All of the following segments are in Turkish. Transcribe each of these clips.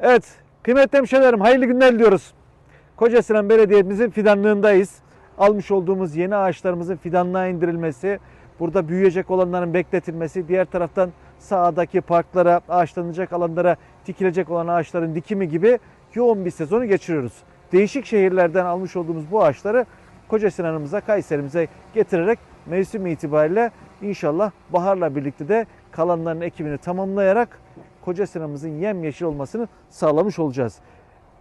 Evet, kıymetli hemşehrilerim hayırlı günler diliyoruz. Kocasinan Belediye'mizin fidanlığındayız. Almış olduğumuz yeni ağaçlarımızın fidanlığa indirilmesi, burada büyüyecek olanların bekletilmesi, diğer taraftan sağdaki parklara, ağaçlanacak alanlara dikilecek olan ağaçların dikimi gibi yoğun bir sezonu geçiriyoruz. Değişik şehirlerden almış olduğumuz bu ağaçları Kocasinan'ımıza, Kayserimize getirerek mevsim itibariyle inşallah baharla birlikte de kalanların ekimini tamamlayarak Kocasinan'ımızın yemyeşil olmasını sağlamış olacağız.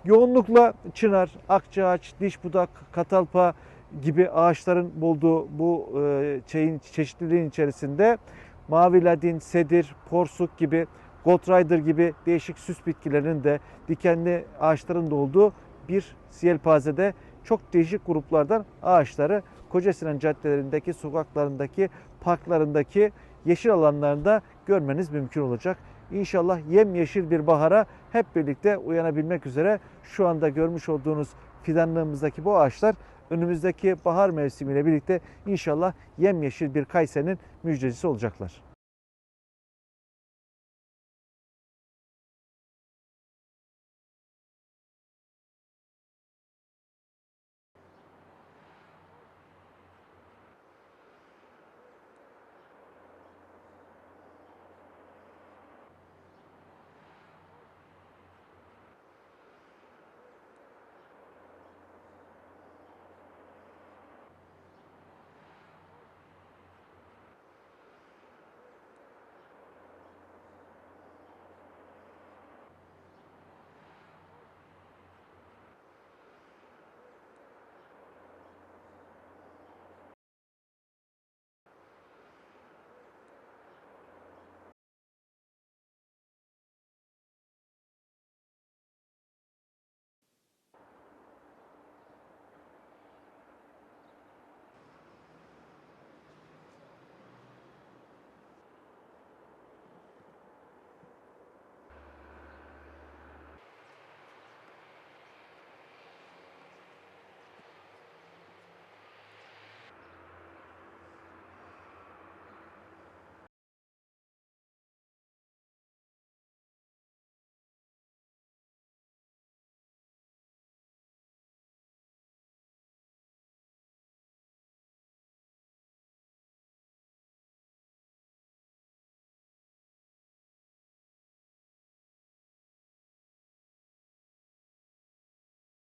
Yoğunlukla çınar, akçaağaç, diş budak, katalpa gibi ağaçların bulduğu bu e, şeyin çeşitliliğin içerisinde mavi ladin, sedir, porsuk gibi, gold rider gibi değişik süs bitkilerinin de dikenli ağaçların da olduğu bir yelpazede çok değişik gruplardan ağaçları Kocasinan caddelerindeki, sokaklarındaki, parklarındaki yeşil alanlarında görmeniz mümkün olacak. İnşallah yemyeşil bir bahara hep birlikte uyanabilmek üzere şu anda görmüş olduğunuz fidanlığımızdaki bu ağaçlar önümüzdeki bahar mevsimiyle birlikte inşallah yemyeşil bir Kayseri'nin müjdecisi olacaklar.